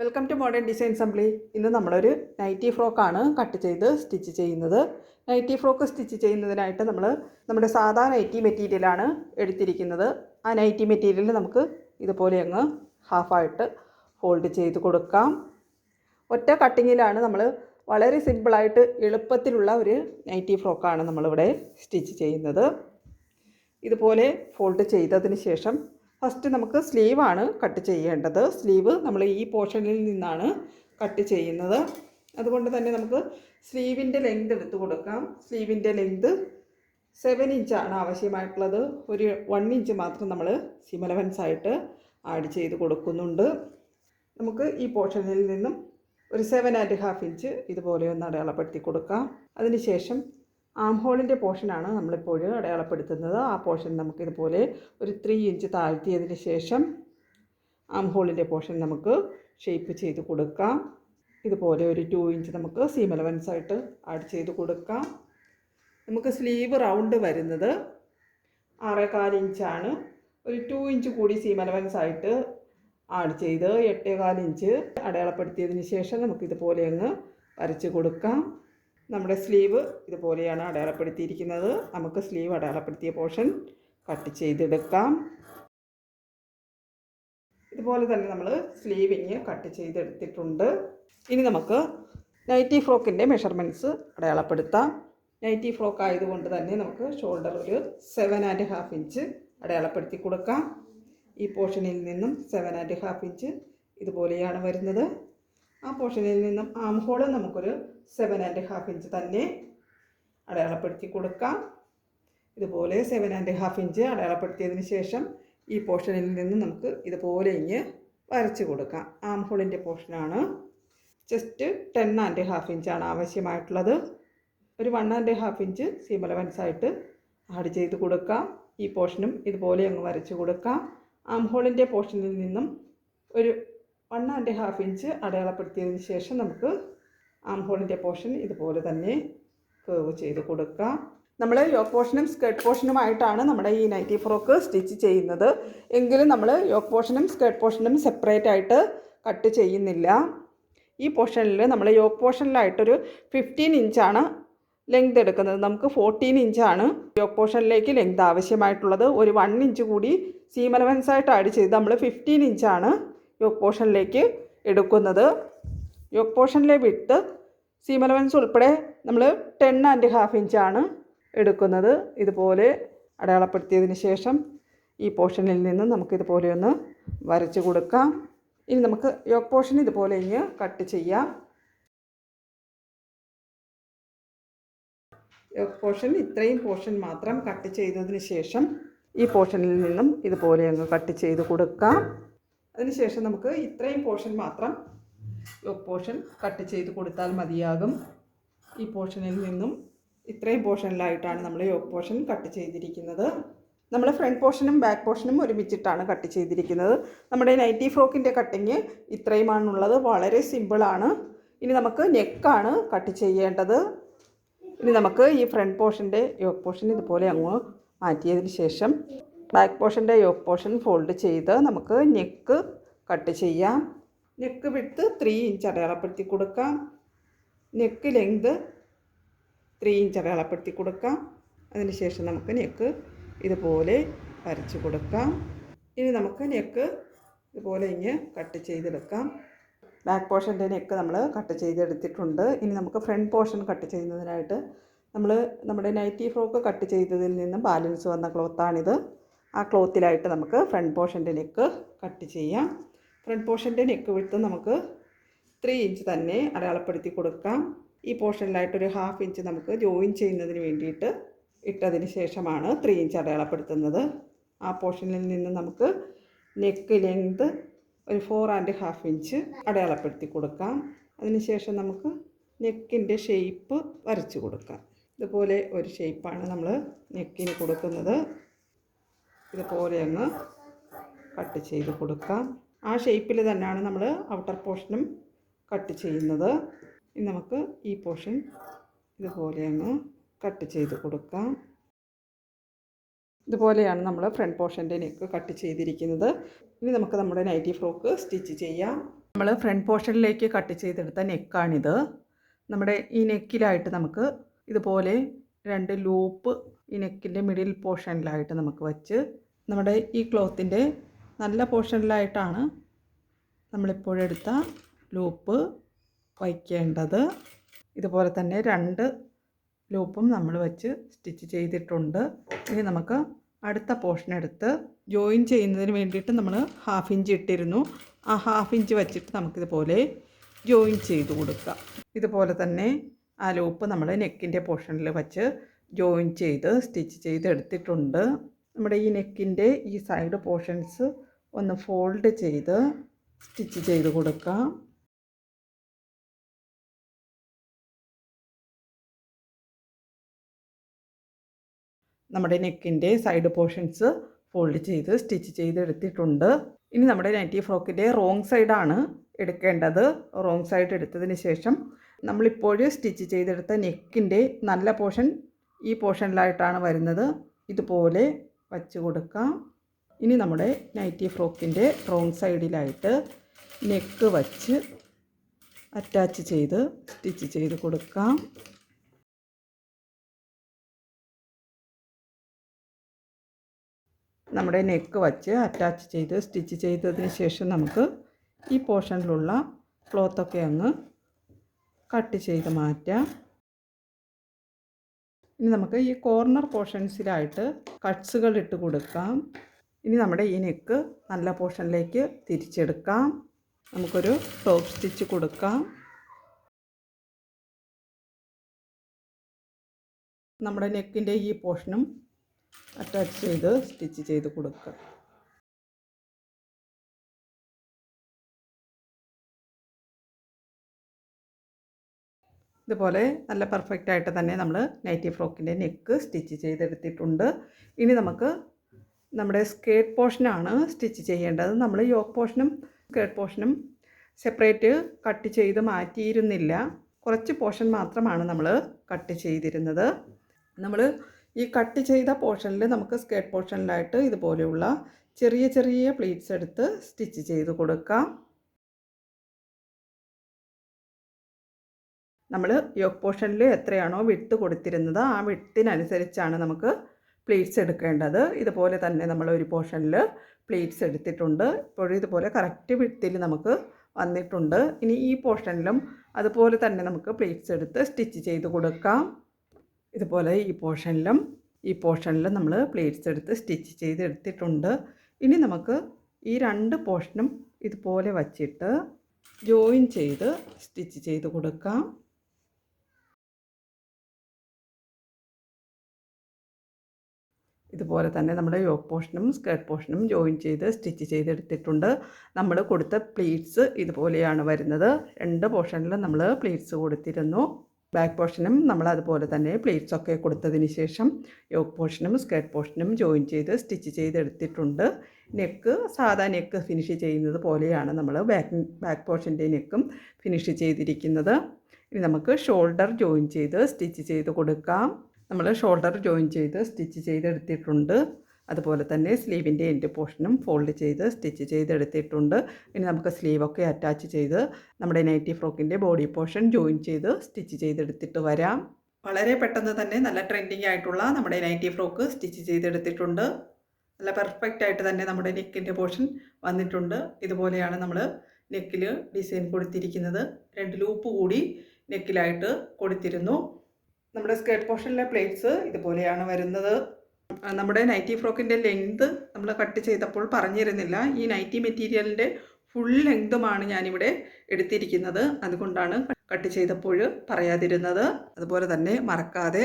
Welcome to modern design assembly ഇന്ന് നമ്മളൊരു nighty ഫ്രോക്കാണ് കട്ട് ചെയ്ത് സ്റ്റിച്ച് ചെയ്യുന്നത്. നൈറ്റി ഫ്രോക്ക് സ്റ്റിച്ച് ചെയ്യുന്നതിനായിട്ട് നമ്മൾ നമ്മുടെ സാധാ നൈറ്റി മെറ്റീരിയലാണ് എടുത്തിരിക്കുന്നത്. ആ നൈറ്റി മെറ്റീരിയൽ നമുക്ക് ഇതുപോലെ അങ്ങ് ഹാഫായിട്ട് ഫോൾഡ് ചെയ്ത് കൊടുക്കാം. ഒറ്റ കട്ടിങ്ങിലാണ് നമ്മൾ വളരെ സിമ്പിളായിട്ട് എളുപ്പത്തിലുള്ള ഒരു നൈറ്റി ഫ്രോക്കാണ് നമ്മളിവിടെ സ്റ്റിച്ച് ചെയ്യുന്നത്. ഇതുപോലെ ഫോൾഡ് ചെയ്തതിന് ശേഷം ഫസ്റ്റ് നമുക്ക് സ്ലീവാണ് കട്ട് ചെയ്യേണ്ടത്. സ്ലീവ് നമ്മൾ ഈ പോർഷനിൽ നിന്നാണ് കട്ട് ചെയ്യുന്നത്. അതുകൊണ്ട് തന്നെ നമുക്ക് സ്ലീവിന്റെ ലെങ്ത് എടുത്ത് കൊടുക്കാം. സ്ലീവിന്റെ ലെങ്ത് സെവൻ ഇഞ്ചാണ് ആവശ്യമായിട്ടുള്ളത്. ഒരു വൺ ഇഞ്ച് മാത്രം നമ്മൾ സിമലവൻസ് ആയിട്ട് ആഡ് ചെയ്ത് കൊടുക്കുന്നുണ്ട്. നമുക്ക് ഈ പോർഷനിൽ നിന്നും ഒരു സെവൻ ആൻഡ് ഹാഫ് ഇഞ്ച് ഇതുപോലെ ഒന്ന് അടയാളപ്പെടുത്തി കൊടുക്കാം. അതിനുശേഷം ആം ഹോളിന്റെ പോർഷനാണ് നമ്മളിപ്പോൾ അടയാളപ്പെടുത്തുന്നത്. ആ പോർഷൻ നമുക്കിതുപോലെ ഒരു ത്രീ ഇഞ്ച് താഴ്ത്തിയതിന് ശേഷം ആം ഹോളിന്റെ പോർഷൻ നമുക്ക് ഷേപ്പ് ചെയ്ത് കൊടുക്കാം. ഇതുപോലെ ഒരു ടു ഇഞ്ച് നമുക്ക് സീം അലവൻസ് ആയിട്ട് ആഡ് ചെയ്ത് കൊടുക്കാം. നമുക്ക് സ്ലീവ് റൗണ്ട് വരുന്നത് ആറേകാൽ ഇഞ്ചാണ് ഒരു ടു ഇഞ്ച് കൂടി സീം അലവൻസ് ആയിട്ട് ആഡ് ചെയ്ത് എട്ടേകാൽ ഇഞ്ച് അടയാളപ്പെടുത്തിയതിന് ശേഷം നമുക്കിതുപോലെ അങ്ങ് വരച്ച് കൊടുക്കാം. നമ്മുടെ സ്ലീവ് ഇതുപോലെയാണ് അടയാളപ്പെടുത്തിയിരിക്കുന്നത്. നമുക്ക് സ്ലീവ് അടയാളപ്പെടുത്തിയ പോർഷൻ കട്ട് ചെയ്തെടുക്കാം. ഇതുപോലെ തന്നെ നമ്മൾ സ്ലീവിങ് കട്ട് ചെയ്തെടുത്തിട്ടുണ്ട്. ഇനി നമുക്ക് നൈറ്റി ഫ്രോക്കിന്റെ മെഷർമെന്റ്സ് അടയാളപ്പെടുത്താം. നൈറ്റി ഫ്രോക്ക് ആയതുകൊണ്ട് തന്നെ നമുക്ക് ഷോൾഡർ ഒരു സെവൻ ആൻഡ് ഹാഫ് ഇഞ്ച് അടയാളപ്പെടുത്തി കൊടുക്കാം. ഈ പോർഷനിൽ നിന്നും സെവൻ ആൻഡ് ഹാഫ് ഇഞ്ച് ഇതുപോലെയാണ് വരുന്നത്. ആ പോർഷനിൽ നിന്നും ആം ഹോൾ നമുക്കൊരു സെവൻ ആൻഡ് ഹാഫ് ഇഞ്ച് തന്നെ അടയാളപ്പെടുത്തി കൊടുക്കാം. ഇതുപോലെ സെവൻ ആൻഡ് ഹാഫ് ഇഞ്ച് അടയാളപ്പെടുത്തിയതിന് ശേഷം ഈ പോർഷനിൽ നിന്ന് നമുക്ക് ഇതുപോലെ ഇങ്ങ് വരച്ച് കൊടുക്കാം. ആം ഹോളിന്റെ പോർഷനാണ് ജസ്റ്റ് ടെൻ ആൻഡ് ഹാഫ് ഇഞ്ചാണ് ആവശ്യമായിട്ടുള്ളത്. ഒരു one and half inch seam ആയിട്ട് ആഡ് ചെയ്ത് കൊടുക്കാം. ഈ പോർഷനും ഇതുപോലെ അങ്ങ് വരച്ച് കൊടുക്കാം. ആം ഹോളിന്റെ പോർഷനിൽ നിന്നും ഒരു വൺ ആൻഡ് ഹാഫ് ഇഞ്ച് അടയാളപ്പെടുത്തിയതിന് ശേഷം നമുക്ക് ആം ഹോളിന്റെ പോർഷൻ ഇതുപോലെ തന്നെ കേവ് ചെയ്ത് കൊടുക്കുക നമ്മൾ യോക്ക് പോർഷനും സ്കേർട്ട് പോർഷനുമായിട്ടാണ് നമ്മുടെ ഈ നൈറ്റി ഫ്രോക്ക് സ്റ്റിച്ച് ചെയ്യുന്നത്. എങ്കിലും നമ്മൾ യോക്ക് പോർഷനും സ്കേർട്ട് പോർഷനും സെപ്പറേറ്റ് ആയിട്ട് കട്ട് ചെയ്യുന്നില്ല. ഈ പോർഷനിൽ നമ്മൾ യോക്ക് പോർഷനിലായിട്ടൊരു ഫിഫ്റ്റീൻ ഇഞ്ചാണ് ലെങ്ത് എടുക്കുന്നത്. നമുക്ക് ഫോർട്ടീൻ ഇഞ്ചാണ് യോക്ക് പോർഷനിലേക്ക് ലെങ്ത് ആവശ്യമായിട്ടുള്ളത്. ഒരു വൺ ഇഞ്ച് കൂടി സീം അലവൻസ് ആയിട്ട് ആഡ് ചെയ്ത് നമ്മൾ ഫിഫ്റ്റീൻ ഇഞ്ചാണ് യോക്ക് പോർഷനിലേക്ക് എടുക്കുന്നത്. യോക്ക് പോർഷനിലെ വിട്ട് സീം അലവൻസ് ഉൾപ്പെടെ നമ്മൾ ടെൻ ആൻഡ് ഹാഫ് ഇഞ്ചാണ് എടുക്കുന്നത്. ഇതുപോലെ അടയാളപ്പെടുത്തിയതിന് ശേഷം ഈ പോർഷനിൽ നിന്ന് നമുക്കിതുപോലെ ഒന്ന് വരച്ച് കൊടുക്കാം. ഇനി നമുക്ക് യോക്ക് പോർഷൻ ഇതുപോലെ ഇങ്ങ് കട്ട് ചെയ്യാം. യോക്ക് പോർഷൻ ഇത്രയും പോർഷൻ മാത്രം കട്ട് ചെയ്തതിന് ശേഷം ഈ പോർഷനിൽ നിന്നും ഇതുപോലെ അങ്ങ് കട്ട് ചെയ്ത് കൊടുക്കാം. അതിനുശേഷം നമുക്ക് ഇത്രയും പോർഷൻ മാത്രം പോർഷൻ കട്ട് ചെയ്ത് കൊടുത്താൽ മതിയാകും. ഈ പോർഷനിൽ നിന്നും ഇത്രയും പോർഷനിലായിട്ടാണ് നമ്മൾ യോക്ക് പോർഷൻ കട്ട് ചെയ്തിരിക്കുന്നത്. നമ്മൾ ഫ്രണ്ട് പോർഷനും ബാക്ക് പോർഷനും ഒരുമിച്ചിട്ടാണ് കട്ട് ചെയ്തിരിക്കുന്നത്. നമ്മുടെ നൈറ്റി ഫ്രോക്കിന്റെ കട്ടിങ് ഇത്രയുമാണുള്ളത്. വളരെ സിമ്പിളാണ് ഇനി നമുക്ക് നെക്കാണ് കട്ട് ചെയ്യേണ്ടത്. ഇനി നമുക്ക് ഈ ഫ്രണ്ട് പോർഷന്റെ യോക്ക് പോർഷൻ ഇതുപോലെ അങ്ങ് മാറ്റിയതിന് ശേഷം ബാക്ക് പോർഷന്റെ യോക്ക് പോർഷൻ ഫോൾഡ് ചെയ്ത് നമുക്ക് നെക്ക് കട്ട് ചെയ്യാം. നെക്ക് വിട്ട് ത്രീ ഇഞ്ച് അടയാളപ്പെടുത്തി കൊടുക്കാം. നെക്ക് ലെങ്ത് ത്രീ ഇഞ്ച് അടയാളപ്പെടുത്തി കൊടുക്കാം. അതിനുശേഷം നമുക്ക് നെക്ക് ഇതുപോലെ വരച്ച് കൊടുക്കാം. ഇനി നമുക്ക് നെക്ക് ഇതുപോലെ ഇങ്ങ് കട്ട് ചെയ്തെടുക്കാം. ബാക്ക് പോർഷന്റെ നെക്ക് നമ്മൾ കട്ട് ചെയ്തെടുത്തിട്ടുണ്ട്. ഇനി നമുക്ക് ഫ്രണ്ട് പോർഷൻ കട്ട് ചെയ്യുന്നതിനായിട്ട് നമ്മൾ നമ്മുടെ നൈറ്റി ഫ്രോക്ക് കട്ട് ചെയ്തതിൽ നിന്നും ബാലൻസ് വന്ന ക്ലോത്താണിത് ആ ക്ലോത്തിലായിട്ട് നമുക്ക് ഫ്രണ്ട് പോർഷന്റെ നെക്ക് കട്ട് ചെയ്യാം. ഫ്രണ്ട് പോർഷന്റെ നെക്ക് വിട്ട് നമുക്ക് ത്രീ ഇഞ്ച് തന്നെ അടയാളപ്പെടുത്തി കൊടുക്കാം. ഈ പോർഷനിലായിട്ടൊരു ഹാഫ് ഇഞ്ച് നമുക്ക് ജോയിൻ ചെയ്യുന്നതിന് വേണ്ടിയിട്ട് ഇട്ടതിന് ശേഷമാണ് ത്രീ ഇഞ്ച് അടയാളപ്പെടുത്തുന്നത്. ആ പോർഷനിൽ നിന്ന് നമുക്ക് നെക്ക് ലെങ്ത് ഒരു ഫോർ ആൻഡ് ഹാഫ് ഇഞ്ച് അടയാളപ്പെടുത്തി കൊടുക്കാം. അതിനുശേഷം നമുക്ക് നെക്കിന്റെ ഷേപ്പ് വരച്ച് കൊടുക്കാം. ഇതുപോലെ ഒരു ഷേപ്പാണ് നമ്മൾ നെക്കിന് കൊടുക്കുന്നത്. ഇതുപോലെ അങ്ങ് കട്ട് ചെയ്ത് കൊടുക്കാം. ആ ഷേപ്പിൽ തന്നെയാണ് നമ്മൾ ഔട്ടർ പോർഷനും കട്ട് ചെയ്യുന്നത്. ഇനി നമുക്ക് ഈ പോർഷൻ ഇതുപോലെ അങ്ങ് കട്ട് ചെയ്ത് കൊടുക്കാം. ഇതുപോലെയാണ് നമ്മൾ ഫ്രണ്ട് പോർഷന്റെ നെക്ക് കട്ട് ചെയ്തിരിക്കുന്നത്. ഇനി നമുക്ക് നമ്മുടെ നൈറ്റി ഫ്രോക്ക് സ്റ്റിച്ച് ചെയ്യാം. നമ്മൾ ഫ്രണ്ട് പോർഷനിലേക്ക് കട്ട് ചെയ്തെടുത്ത നെക്കാണിത്. നമ്മുടെ ഈ നെക്കിലായിട്ട് നമുക്ക് ഇതുപോലെ രണ്ട് ലൂപ്പ് ഈ നെക്കിന്റെ മിഡിൽ പോർഷനിലായിട്ട് നമുക്ക് വച്ച് നമ്മുടെ ഈ ക്ലോത്തിന്റെ നല്ല പോർഷനിലായിട്ടാണ് നമ്മളിപ്പോഴെടുത്ത ലൂപ്പ് വയ്ക്കേണ്ടത്. ഇതുപോലെ തന്നെ രണ്ട് ലൂപ്പും നമ്മൾ വെച്ച് സ്റ്റിച്ച് ചെയ്തിട്ടുണ്ട്. ഇനി നമുക്ക് അടുത്ത പോർഷൻ എടുത്ത് ജോയിൻ ചെയ്യുന്നതിന് വേണ്ടിയിട്ട് നമ്മൾ ഹാഫ് ഇഞ്ച് ഇട്ടിരുന്നു. ആ ഹാഫ് ഇഞ്ച് വച്ചിട്ട് നമുക്കിതുപോലെ ജോയിൻ ചെയ്ത് കൊടുക്കാം. ഇതുപോലെ തന്നെ ആ ലൂപ്പ് നമ്മൾ നെക്കിന്റെ പോർഷനിൽ വച്ച് ജോയിൻ ചെയ്ത് സ്റ്റിച്ച് ചെയ്ത് എടുത്തിട്ടുണ്ട് നമ്മുടെ ഈ നെക്കിന്റെ ഈ സൈഡ് പോർഷൻസ് ഒന്ന് ഫോൾഡ് ചെയ്ത് സ്റ്റിച്ച് ചെയ്ത് കൊടുക്കാം. നമ്മുടെ നെക്കിന്റെ സൈഡ് പോർഷൻസ് ഫോൾഡ് ചെയ്ത് സ്റ്റിച്ച് ചെയ്ത് എടുത്തിട്ടുണ്ട് ഇനി നമ്മുടെ നൈറ്റി ഫ്രോക്കിന്റെ റോങ് സൈഡാണ് എടുക്കേണ്ടത്. റോങ് സൈഡ് എടുത്തതിന് ശേഷം നമ്മളിപ്പോൾ സ്റ്റിച്ച് ചെയ്തെടുത്ത നെക്കിന്റെ നല്ല പോർഷൻ ഈ പോർഷനിലായിട്ടാണ് വരുന്നത്. ഇതുപോലെ വച്ച് കൊടുക്കാം. ഇനി നമ്മുടെ നൈറ്റി ഫ്രോക്കിന്റെ റോങ് സൈഡിലായിട്ട് നെക്ക് വച്ച് അറ്റാച്ച് ചെയ്ത് സ്റ്റിച്ച് ചെയ്ത് കൊടുക്കാം. നമ്മുടെ നെക്ക് വച്ച് അറ്റാച്ച് ചെയ്ത് സ്റ്റിച്ച് ചെയ്തതിന് ശേഷം നമുക്ക് ഈ പോർഷനിലുള്ള ക്ലോത്തൊക്കെ അങ്ങ് കട്ട് ചെയ്ത് മാറ്റാം. ഇനി നമുക്ക് ഈ കോർണർ പോർഷൻസിലായിട്ട് കട്ട്സുകൾ ഇട്ട് കൊടുക്കാം. ഇനി നമ്മുടെ ഈ നെക്ക് നല്ല പോർഷനിലേക്ക് തിരിച്ചെടുക്കാം. നമുക്കൊരു ടോപ്പ് സ്റ്റിച്ച് കൊടുക്കാം. നമ്മുടെ നെക്കിന്റെ ഈ പോർഷനും അറ്റാച്ച് ചെയ്ത് സ്റ്റിച്ച് ചെയ്ത് കൊടുക്കുക ഇതുപോലെ നല്ല പെർഫെക്റ്റ് ആയിട്ട് തന്നെ നമ്മൾ നൈറ്റി ഫ്രോക്കിന്റെ നെക്ക് സ്റ്റിച്ച് ചെയ്തെടുത്തിട്ടുണ്ട്. ഇനി നമുക്ക് നമ്മുടെ സ്കേർട്ട് പോർഷനാണ് സ്റ്റിച്ച് ചെയ്യേണ്ടത്. നമ്മൾ യോക്ക് പോർഷനും സ്കേർട്ട് പോർഷനും സെപ്പറേറ്റ് കട്ട് ചെയ്ത് മാറ്റിയിരുന്നില്ല. കുറച്ച് പോർഷൻ മാത്രമാണ് നമ്മൾ കട്ട് ചെയ്തിരുന്നത്. നമ്മൾ ഈ കട്ട് ചെയ്ത പോർഷനിൽ നമുക്ക് സ്കേർട്ട് പോർഷനിലായിട്ട് ഇതുപോലെയുള്ള ചെറിയ ചെറിയ പ്ലീറ്റ്സ് എടുത്ത് സ്റ്റിച്ച് ചെയ്ത് കൊടുക്കാം. നമ്മൾ യോക്ക് പോർഷനിൽ എത്രയാണോ വിട്ട് കൊടുത്തിരുന്നത് ആ വിട്ടിനനുസരിച്ചാണ് നമുക്ക് പ്ലീറ്റ്സ് എടുക്കേണ്ടത്. ഇതുപോലെ തന്നെ നമ്മൾ ഒരു പോർഷനിൽ പ്ലേറ്റ്സ് എടുത്തിട്ടുണ്ട്. ഇപ്പോഴും ഇതുപോലെ കറക്റ്റ് വിടത്തിൽ നമുക്ക് വന്നിട്ടുണ്ട്. ഇനി ഈ പോർഷനിലും അതുപോലെ തന്നെ നമുക്ക് പ്ലേറ്റ്സ് എടുത്ത് സ്റ്റിച്ച് ചെയ്ത് കൊടുക്കാം. ഇതുപോലെ ഈ പോർഷനിലും ഈ പോർഷനിലും നമ്മൾ പ്ലേറ്റ്സ് എടുത്ത് സ്റ്റിച്ച് ചെയ്ത് എടുത്തിട്ടുണ്ട്. ഇനി നമുക്ക് ഈ രണ്ട് പോർഷനും ഇതുപോലെ വച്ചിട്ട് ജോയിൻ ചെയ്ത് സ്റ്റിച്ച് ചെയ്ത് കൊടുക്കാം. ഇതുപോലെ തന്നെ നമ്മൾ യോക്ക് പോർഷനും സ്കേർട്ട് പോർഷനും ജോയിൻ ചെയ്ത് സ്റ്റിച്ച് ചെയ്തെടുത്തിട്ടുണ്ട്. നമ്മൾ കൊടുത്ത പ്ലീറ്റ്സ് ഇതുപോലെയാണ് വരുന്നത്. രണ്ട് പോർഷനിലും നമ്മൾ പ്ലീറ്റ്സ് കൊടുത്തിരുന്നു. ബാക്ക് പോർഷനും നമ്മൾ അതുപോലെ തന്നെ പ്ലേറ്റ്സ് ഒക്കെ കൊടുത്തതിന് ശേഷം യോക്ക് പോർഷനും സ്കേർട്ട് പോർഷനും ജോയിൻ ചെയ്ത് സ്റ്റിച്ച് ചെയ്തെടുത്തിട്ടുണ്ട്. നെക്ക് സാധാ നെക്ക് ഫിനിഷ് ചെയ്യുന്നത് പോലെയാണ് നമ്മൾ ബാക്ക് ബാക്ക് പോർഷന്റെ നെക്കും ഫിനിഷ് ചെയ്തിരിക്കുന്നത്. ഇനി നമുക്ക് ഷോൾഡർ ജോയിൻ ചെയ്ത് സ്റ്റിച്ച് ചെയ്ത് കൊടുക്കാം. നമ്മൾ ഷോൾഡർ ജോയിൻ ചെയ്ത് സ്റ്റിച്ച് ചെയ്തെടുത്തിട്ടുണ്ട്. അതുപോലെ തന്നെ സ്ലീവിന്റെ എൻഡ് പോർഷനും ഫോൾഡ് ചെയ്ത് സ്റ്റിച്ച് ചെയ്തെടുത്തിട്ടുണ്ട്. ഇനി നമുക്ക് സ്ലീവൊക്കെ അറ്റാച്ച് ചെയ്ത് നമ്മുടെ നൈറ്റി ഫ്രോക്കിന്റെ ബോഡി പോർഷൻ ജോയിൻ ചെയ്ത് സ്റ്റിച്ച് ചെയ്തെടുത്തിട്ട് വരാം. വളരെ പെട്ടെന്ന് തന്നെ നല്ല ട്രെൻഡിങ് ആയിട്ടുള്ള നമ്മുടെ നൈറ്റി ഫ്രോക്ക് സ്റ്റിച്ച് ചെയ്തെടുത്തിട്ടുണ്ട്. നല്ല പെർഫെക്റ്റ് ആയിട്ട് തന്നെ നമ്മുടെ നെക്കിന്റെ പോർഷൻ വന്നിട്ടുണ്ട്. ഇതുപോലെയാണ് നമ്മൾ നെക്കിൽ ഡിസൈൻ കൊടുത്തിരിക്കുന്നത്. രണ്ട് ലൂപ്പ് കൂടി നെക്കിലായിട്ട് കൊടുത്തിരുന്നു. നമ്മുടെ സ്കേർട്ട് പോർഷനിലെ പ്ലേറ്റ്സ് ഇതുപോലെയാണ് വരുന്നത്. നമ്മുടെ നൈറ്റി ഫ്രോക്കിന്റെ ലെങ്ത് നമ്മൾ കട്ട് ചെയ്തപ്പോൾ പറഞ്ഞിരുന്നില്ല. ഈ നൈറ്റി മെറ്റീരിയലിന്റെ ഫുൾ ലെങ്തുമാണ് ഞാനിവിടെ എടുത്തിരിക്കുന്നത്. അതുകൊണ്ടാണ് കട്ട് ചെയ്തപ്പോൾ പറയാതിരുന്നത്. അതുപോലെ തന്നെ മറക്കാതെ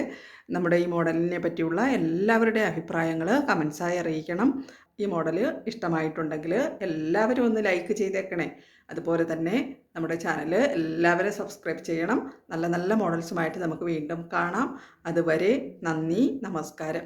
നമ്മുടെ ഈ മോഡലിനെ പറ്റിയുള്ള എല്ലാവരുടെ അഭിപ്രായങ്ങൾ കമൻസായി അറിയിക്കണം. ഈ മോഡൽ ഇഷ്ടമായിട്ടുണ്ടെങ്കിൽ എല്ലാവരും ഒന്ന് ലൈക്ക് ചെയ്തേക്കണേ. അതുപോലെ തന്നെ നമ്മുടെ ചാനൽ എല്ലാവരും സബ്സ്ക്രൈബ് ചെയ്യണം. നല്ല നല്ല മോഡൽസുമായിട്ട് നമുക്ക് വീണ്ടും കാണാം. അതുവരെ നന്ദി നമസ്കാരം.